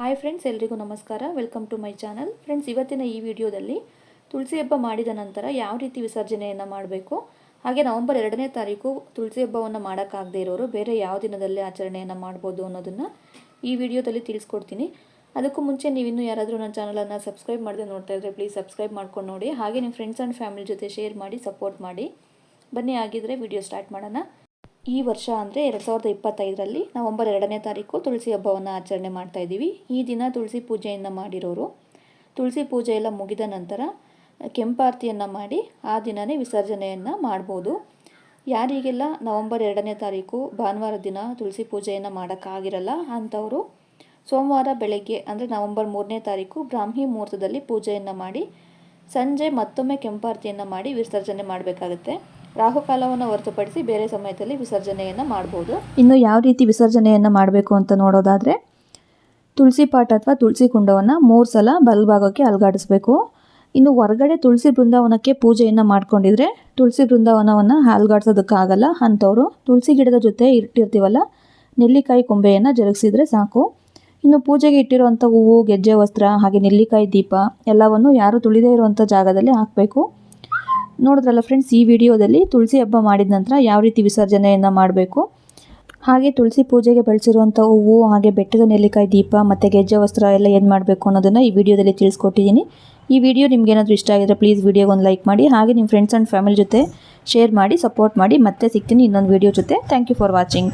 Hi friends ಎಲ್ರಿಗೂ ನಮಸ್ಕಾರ. Welcome to my channel friends ಇವತ್ತಿನ ಈ ವಿಡಿಯೋದಲ್ಲಿ ತುಳಸಿ ಹಬ್ಬ ಮಾಡಿದ ನಂತರ ಯಾವ ರೀತಿ ವಿಸರ್ಜನೆಯನ್ನು ಮಾಡಬೇಕು? ಹಾಗೆ ನವೆಂಬರ್ ಎರಡನೇ ತಾರೀಕು ತುಳಸಿ ಹಬ್ಬವನ್ನು ಮಾಡೋಕ್ಕಾಗದೇ ಇರೋರು ಬೇರೆ ಯಾವ ದಿನದಲ್ಲಿ ಆಚರಣೆಯನ್ನು ಮಾಡ್ಬೋದು ಅನ್ನೋದನ್ನು ಈ ವಿಡಿಯೋದಲ್ಲಿ ತಿಳಿಸ್ಕೊಡ್ತೀನಿ. ಅದಕ್ಕೂ ಮುಂಚೆ ನೀವಿನ್ನೂ ಯಾರಾದರೂ ನನ್ನ ಚಾನಲನ್ನು ಸಬ್ಸ್ಕ್ರೈಬ್ ಮಾಡದೆ ನೋಡ್ತಾ ಇದ್ದರೆ ಪ್ಲೀಸ್ ಸಬ್ಸ್ಕ್ರೈಬ್ ಮಾಡ್ಕೊಂಡು ನೋಡಿ. ಹಾಗೆ ನಿಮ್ಮ ಫ್ರೆಂಡ್ಸ್ ಆ್ಯಂಡ್ ಫ್ಯಾಮಿಲಿ ಜೊತೆ ಶೇರ್ ಮಾಡಿ ಸಪೋರ್ಟ್ ಮಾಡಿ. ಬನ್ನಿ ಆಗಿದ್ದರೆ ವಿಡಿಯೋ ಸ್ಟಾರ್ಟ್ ಮಾಡೋಣ. ಈ ವರ್ಷ ಅಂದರೆ ಎರಡು ಸಾವಿರದ ಇಪ್ಪತ್ತೈದರಲ್ಲಿ ನವಂಬರ್ ಎರಡನೇ ತಾರೀಕು ತುಳಸಿ ಹಬ್ಬವನ್ನು ಆಚರಣೆ ಮಾಡ್ತಾ ಇದ್ದೀವಿ. ಈ ದಿನ ತುಳಸಿ ಪೂಜೆಯನ್ನು ಮಾಡಿರೋರು. ತುಳಸಿ ಪೂಜೆ ಎಲ್ಲ ಮುಗಿದ ನಂತರ ಕೆಂಪಾರತಿಯನ್ನು ಮಾಡಿ ಆ ದಿನವೇ ವಿಸರ್ಜನೆಯನ್ನು ಮಾಡ್ಬೋದು. ಯಾರಿಗೆಲ್ಲ ನವಂಬರ್ ಎರಡನೇ ತಾರೀಕು ಭಾನುವಾರ ದಿನ ತುಳಸಿ ಪೂಜೆಯನ್ನು ಮಾಡೋಕ್ಕಾಗಿರಲ್ಲ ಅಂಥವರು ಸೋಮವಾರ ಬೆಳಗ್ಗೆ ಅಂದರೆ ನವಂಬರ್ ಮೂರನೇ ತಾರೀಕು ಬ್ರಾಹ್ಮಿ ಮುಹೂರ್ತದಲ್ಲಿ ಪೂಜೆಯನ್ನು ಮಾಡಿ, ಸಂಜೆ ಮತ್ತೊಮ್ಮೆ ಕೆಂಪಾರತಿಯನ್ನು ಮಾಡಿ ವಿಸರ್ಜನೆ ಮಾಡಬೇಕಾಗುತ್ತೆ. ರಾಹುಕಾಲವನ್ನು ಹೊರತುಪಡಿಸಿ ಬೇರೆ ಸಮಯದಲ್ಲಿ ವಿಸರ್ಜನೆಯನ್ನು ಮಾಡ್ಬೋದು. ಇನ್ನು ಯಾವ ರೀತಿ ವಿಸರ್ಜನೆಯನ್ನು ಮಾಡಬೇಕು ಅಂತ ನೋಡೋದಾದರೆ, ತುಳಸಿ ಪಾಟ್ ಅಥವಾ ತುಳಸಿ ಕುಂಡವನ್ನು ಮೂರು ಸಲ ಬಲಭಾಗಕ್ಕೆ ಅಲ್ಗಾಡಿಸ್ಬೇಕು. ಇನ್ನು ಹೊರಗಡೆ ತುಳಸಿ ಬೃಂದಾವನಕ್ಕೆ ಪೂಜೆಯನ್ನು ಮಾಡ್ಕೊಂಡಿದ್ರೆ, ತುಳಸಿ ಬೃಂದಾವನವನ್ನು ಅಲ್ಗಾಡ್ಸೋದಕ್ಕಾಗಲ್ಲ ಅಂಥವ್ರು. ತುಳಸಿ ಗಿಡದ ಜೊತೆ ಇಟ್ಟಿರ್ತೀವಲ್ಲ, ನೆಲ್ಲಿಕಾಯಿ ಕೊಂಬೆಯನ್ನು ಜರುಗಿಸಿದರೆ ಸಾಕು. ಇನ್ನು ಪೂಜೆಗೆ ಇಟ್ಟಿರುವಂಥ ಹೂವು, ಗೆಜ್ಜೆ ವಸ್ತ್ರ, ಹಾಗೆ ನೆಲ್ಲಿಕಾಯಿ ದೀಪ ಎಲ್ಲವನ್ನು ಯಾರು ತುಳಿದೇ ಇರುವಂಥ ಜಾಗದಲ್ಲಿ ಹಾಕಬೇಕು. ನೋಡಿದ್ರಲ್ಲ ಫ್ರೆಂಡ್ಸ್ ಈ ವಿಡಿಯೋದಲ್ಲಿ ತುಳಸಿ ಹಬ್ಬ ಮಾಡಿದ ನಂತರ ಯಾವ ರೀತಿ ವಿಸರ್ಜನೆಯನ್ನು ಮಾಡಬೇಕು? ಹಾಗೆ ತುಳಸಿ ಪೂಜೆಗೆ ಬಳಸಿರುವಂಥ ಹೂವು, ಹಾಗೆ ಬೆಟ್ಟದ ನೆಲ್ಲಿಕಾಯಿ ದೀಪ, ಮತ್ತು ಗೆಜ್ಜೆ ವಸ್ತ್ರ ಎಲ್ಲ ಏನು ಮಾಡಬೇಕು ಅನ್ನೋದನ್ನು ಈ ವಿಡಿಯೋದಲ್ಲಿ ತಿಳಿಸ್ಕೊಟ್ಟಿದ್ದೀನಿ. ಈ ವಿಡಿಯೋ ನಿಮ್ಗೇನಾದರೂ ಇಷ್ಟ ಆಗಿದ್ರೆ ಪ್ಲೀಸ್ ವಿಡಿಯೋಗೆ ಒಂದು ಲೈಕ್ ಮಾಡಿ, ಹಾಗೆ ನಿಮ್ಮ ಫ್ರೆಂಡ್ಸ್ ಆ್ಯಂಡ್ ಫ್ಯಾಮಿಲಿ ಜೊತೆ ಶೇರ್ ಮಾಡಿ ಸಪೋರ್ಟ್ ಮಾಡಿ, ಮತ್ತೆ ಸಿಗ್ತೀನಿ ಇನ್ನೊಂದು ವಿಡಿಯೋ ಜೊತೆ. Thank you for watching